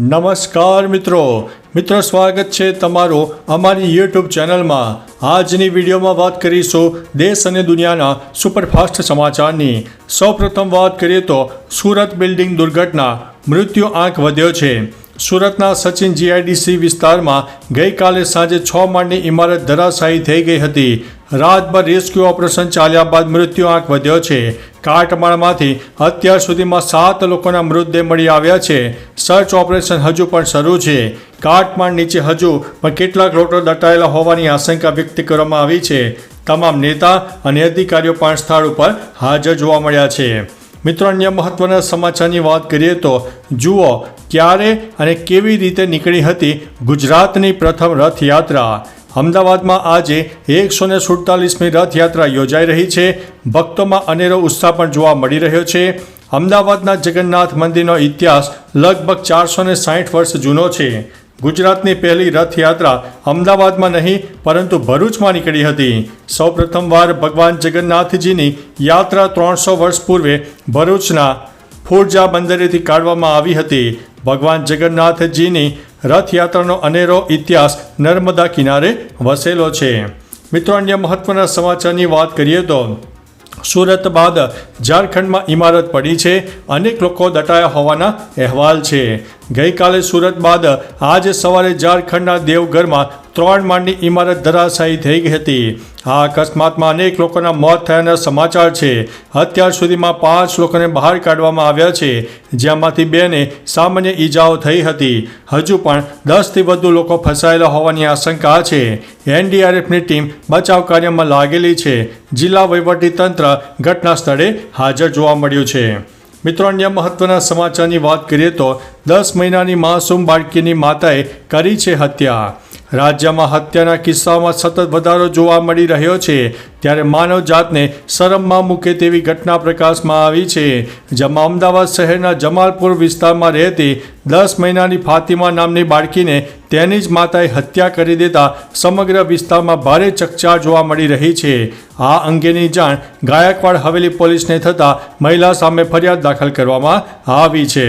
નમસ્કાર મિત્રો. મિત્રો, સ્વાગત છે તમારું અમારી યુટ્યુબ ચેનલમાં. આજની વિડીયોમાં વાત કરીશું દેશ અને દુનિયાના સુપરફાસ્ટ સમાચારની. સૌપ્રથમ વાત કરીએ તો સુરત બિલ્ડિંગ દુર્ઘટના. મૃત્યુ આંક વધ્યો છે. સુરતના સચિન જીઆઈડીસી વિસ્તારમાં ગઈકાલે સાંજે છ માળની ઇમારત ધરાશાયી થઈ ગઈ હતી. રાતભર રેસ્ક્યુ ઓપરેશન ચાલ્યા બાદ મૃત્યુ આંક વધ્યો છે. કાટમાળમાંથી અત્યાર સુધીમાં સાત લોકોના મૃતદેહ મળી આવ્યા છે. સર્ચ ઓપરેશન હજુ પણ શરૂ છે. કાટમાળ નીચે હજુ પણ કેટલાક લોટો દટાયેલા હોવાની આશંકા વ્યક્ત કરવામાં આવી છે. તમામ નેતા અને અધિકારીઓ પણ સ્થળ ઉપર હાજર જોવા મળ્યા છે. મિત્રો, અન્ય મહત્વના સમાચારની વાત કરીએ તો જુઓ ક્યારે અને કેવી રીતે નીકળી હતી ગુજરાતની પ્રથમ રથયાત્રા. અમદાવાદમાં આજે એકસો ને સુડતાલીસમી રથયાત્રા યોજાઈ રહી છે. ભક્તોમાં અનેરો ઉત્સાહ પણ જોવા મળી રહ્યો છે. અમદાવાદના જગન્નાથ મંદિરનો ઇતિહાસ લગભગ ચારસો ને સાઠ વર્ષ જૂનો છે. ગુજરાતની પહેલી રથયાત્રા અમદાવાદમાં નહીં, પરંતુ ભરૂચમાં નીકળી હતી. સૌ પ્રથમવાર ભગવાન જગન્નાથજીની યાત્રા ત્રણસો વર્ષ પૂર્વે ભરૂચના ફોરજા બંદરેથી કાઢવામાં આવી હતી. ભગવાન જગન્નાથજીની રથયાત્રાનો અનેરો ઇતિહાસ નર્મદા કિનારે વસેલો છે. મિત્રો, અન્ય મહત્વના સમાચારની વાત કરીએ તો, સુરત બાદ ઝારખંડમાં ઇમારત પડી છે. અનેક લોકો દટાયા હોવાના અહેવાલ છે. ગઈકાલે સુરત બાદ આજે સવારે ઝારખંડના દેવઘરમાં ત્રણ માળની ઇમારત ધરાશાયી થઈ ગઈ હતી. આ અકસ્માતમાં અનેક લોકોના મોત થયાના સમાચાર છે. અત્યાર સુધીમાં પાંચ લોકોને બહાર કાઢવામાં આવ્યા છે, જેમાંથી બેને સામાન્ય ઈજાઓ થઈ હતી. હજુ પણ દસથી વધુ લોકો ફસાયેલા હોવાની આશંકા છે. એનડીઆરએફની ટીમ બચાવ કાર્યમાં લાગેલી છે. જિલ્લા વહીવટીતંત્ર ઘટના સ્થળે હાજર જોવા મળ્યું છે. મિત્રો, અન્ય મહત્વના સમાચારની વાત કરીએ તો દસ મહિનાની માસૂમ બાળકીની માતાએ કરી છે હત્યા. રાજ્યમાં હત્યાના કિસ્સાઓમાં સતત વધારો જોવા મળી રહ્યો છે, ત્યારે માનવ જાતને શરમમાં મૂકે તેવી ઘટના પ્રકાશમાં આવી છે. જેમાં અમદાવાદ શહેરના જમાલપુર વિસ્તારમાં રહેતી દસ મહિનાની ફાતિમા નામની બાળકીને તેની જ માતાએ હત્યા કરી દેતા સમગ્ર વિસ્તારમાં ભારે ચકચાર જોવા મળી રહી છે. આ અંગેની જાણ ગાયકવાડ હવેલી પોલીસને થતાં મહિલા સામે ફરિયાદ દાખલ કરવામાં આવી છે.